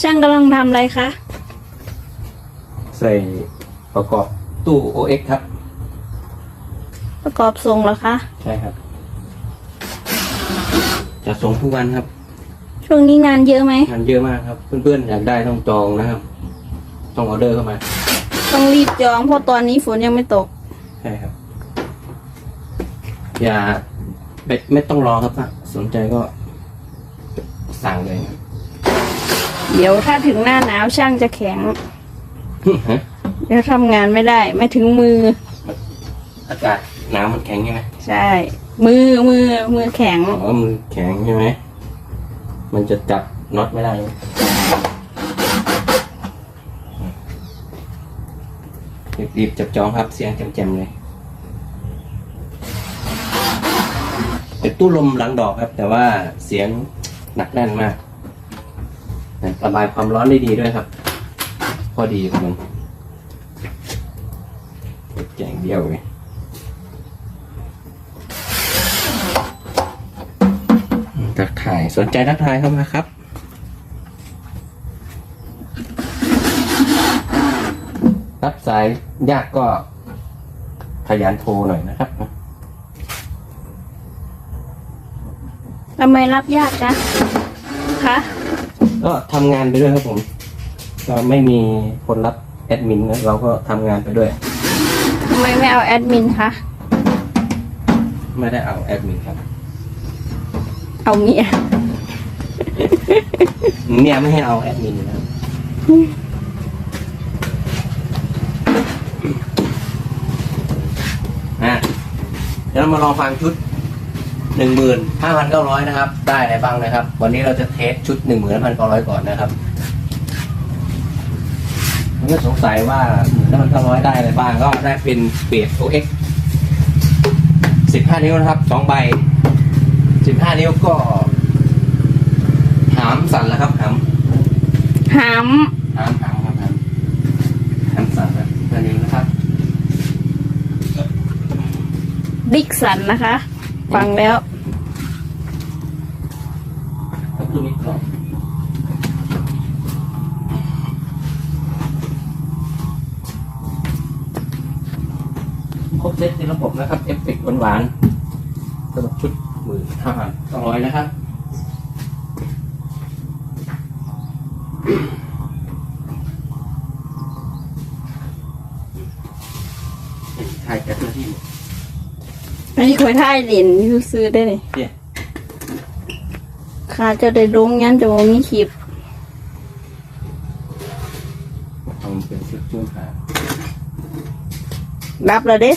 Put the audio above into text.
ช่างกำลังทำอะไรคะ ใส่ประกอบตู้ OX ครับ ประกอบทรงเหรอคะ ใช่ครับ จะส่งทุกวันครับ ช่วงนี้งานเยอะไหม งานเยอะมากครับ เพื่อนๆ อยากได้ต้องจองนะครับ ต้องออเดอร์เข้ามา ต้องรีบจองเพราะตอนนี้ฝนยังไม่ตก ใช่ครับ อย่าไม่ไม่ต้องรอครับถ้าสนใจก็สั่งเลยครับ เดี๋ยวถ้าถึงหน้าหนาวช่างจะแข็งฮะเดี๋ยวทำงานไม่ได้ ไม่ถึงมือ อากาศหนาวมันแข็งใช่ไหมใช่ มือมือมือแข็งอ๋อมือแข็งใช่ไหมมันจะจับน็อตไม่ได้รีบๆจับจองครับเสียงแจ่มๆเลยเป็นตู้ลมหลังดอกครับ แต่ว่าเสียงหนักแน่นมาก ระบายความร้อนได้ดีด้วยครับ พอดีของมันแจงเดียวเลยทักทายสนใจทักทายเข้ามาครับรับสายยากก็ขยันโทรหน่อยนะครับทำไมรับยากจ๊ะคะ ก็ทำงานไปด้วยครับผม ก็ไม่มีคนรับแอดมินนะเราก็ทำงานไปด้วย ทำไมไม่เอาแอดมินคะไม่ได้เอาแอดมินครับ เอาเมียเนี่ยไม่ให้เอาแอดมินนะครับอะเดี๋ยวเรามาลองฟังชุด หนึ่งหมื่นห้าพันเก้าร้อยนะครับ ได้อะไรบ้างนะครับ วันนี้เราจะเทสชุดหนึ่งหมื่นห้าพันเก้าร้อยก่อนนะครับผมก็สงสัยว่าหมื่นห้าพันเก้าร้อยได้อะไรบ้างก็ได้เป็นเปียด OX สิบห้านิ้วนะครับสองใบสิบห้านิ้วก็ หามสั่นแล้วครับหามหามหามหามครับหามหามสั่นแล้วอันนี้นะครับ ดิกสันนะคะ ฟังแล้ว ครับตัวนี้กล่องครบเซตในระบบนะครับ เอฟเฟกต์หวานๆสำหรับชุดหมื่นห้าพันสองร้อยนะครับถ่ายจากหน้าที่อันนี้คอยท่ายเหรียญยูซื้อได้เลย เนี่ย ข้าจะได้ลงงั้นจะบ่มีคลิปทำเป็นชุดช่วยหารับแล้วเด้